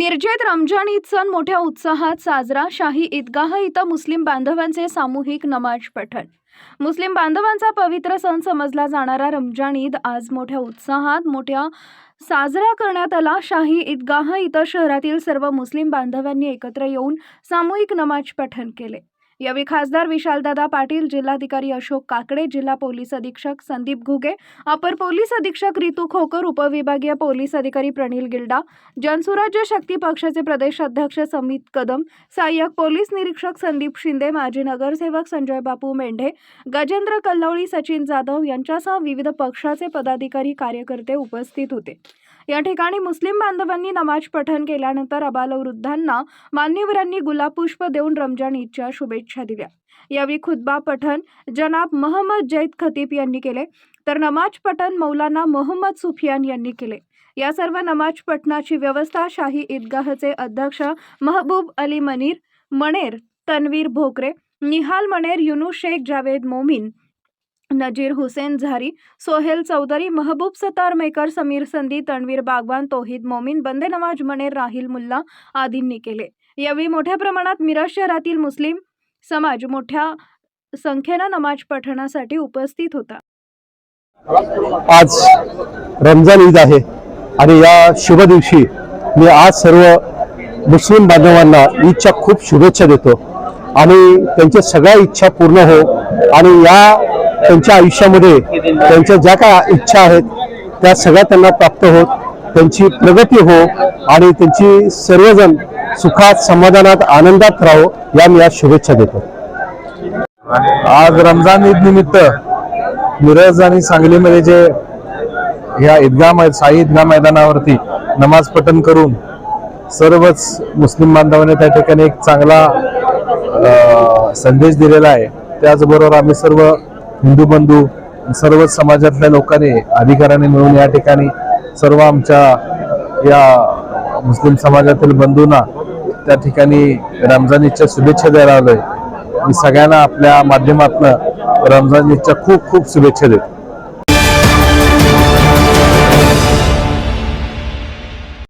मिरजेत रमजान ईद सण मोठ्या उत्साहात साजरा. शाही ईदगाह इथं मुस्लिम बांधवांचे सामूहिक नमाज पठण. मुस्लिम बांधवांचा पवित्र सण समजला जाणारा रमजान ईद आज मोठ्या उत्साहात मोठ्या साजरा करण्यात आला. शाही ईदगाह इथं शहरातील सर्व मुस्लिम बांधवांनी एकत्र येऊन सामूहिक नमाज पठण केले. यावेळी खासदार विशालदादा पाटील जिल्हाधिकारी अशोक काकडे जिल्हा पोलीस अधीक्षक संदीप घुगे अपर पोलीस अधीक्षक रितू खोकर उपविभागीय पोलीस अधिकारी प्रणील गिल्डा जनसुराज्य शक्ती पक्षाचे प्रदेश अध्यक्ष समित कदम सहाय्यक पोलीस निरीक्षक संदीप शिंदे माजी नगरसेवक संजय बापू मेंढे गजेंद्र कल्लवळी सचिन जाधव यांच्यासह विविध पक्षाचे पदाधिकारी कार्यकर्ते उपस्थित होते. या ठिकाणी मुस्लिम बांधवांनी नमाज पठण केल्यानंतर अबालवृद्धांना मान्यवरांनी गुलाबपुष्प देऊन रमजान ईदच्या शुभेच्छा दिल्या. यावेळी खुतबा पठण जनाब महम्मद जैद खतीब यांनी केले तर नमाज पठण मौलाना मोहम्मद सुफियान यांनी केले. या सर्व नमाज पठणाची व्यवस्था शाही ईदगाहचे अध्यक्ष महबूब अली मनीर मणेर तन्वीर भोकरे निहाल मणेर युनू शेख जावेद मोमीन नजीर हुसेन झारी सोहेल चौधरी महबूब सतार मेकर समीर संदी तणवीर बागवान तोहिद मोमीन बंदे नवाज मणेर राहिल मुल्ला आदींनी केले. यावेळी मोठ्या प्रमाणात मिरज शहरातील मुस्लिम समाज मोठ्या संख्येनं नमाज पठणासाठी उपस्थित होता. आज रमजान ईद आहे आणि या शुभ दिवशी मी आज सर्व मुस्लिम बांधवांना ईदच्या खूप शुभेच्छा देतो. आणि त्यांच्या सगळ्या इच्छा पूर्ण हो आणि या त्यांच्या आयुष्यामध्ये त्यांच्या ज्या काय इच्छा आहेत त्या सगळ्या त्यांना प्राप्त होत त्यांची प्रगती हो आणि त्यांची सर्वजण सुखात समाधानात आनंदात राहो या मी आज शुभेच्छा देतो. आज रमजान ईद निमित्त मिरज आणि सांगलीमध्ये जे या ईदगाह मै साई ईदगाह मैदानावरती नमाज पठण करून सर्वच मुस्लिम बांधवांनी त्या ठिकाणी एक चांगला संदेश दिलेला आहे. त्याचबरोबर आम्ही सर्व हिंदू बंधू सर्वच समाजातल्या लोकांनी अधिकाऱ्यांनी मिळून या ठिकाणी सर्व आमच्या या मुस्लिम समाजातील बंधूंना त्या ठिकाणी रमजान ईदच्या शुभेच्छा द्यायला आलोय. मी सगळ्यांना आपल्या माध्यमातून रमजान ईदच्या खूप खूप शुभेच्छा देतो.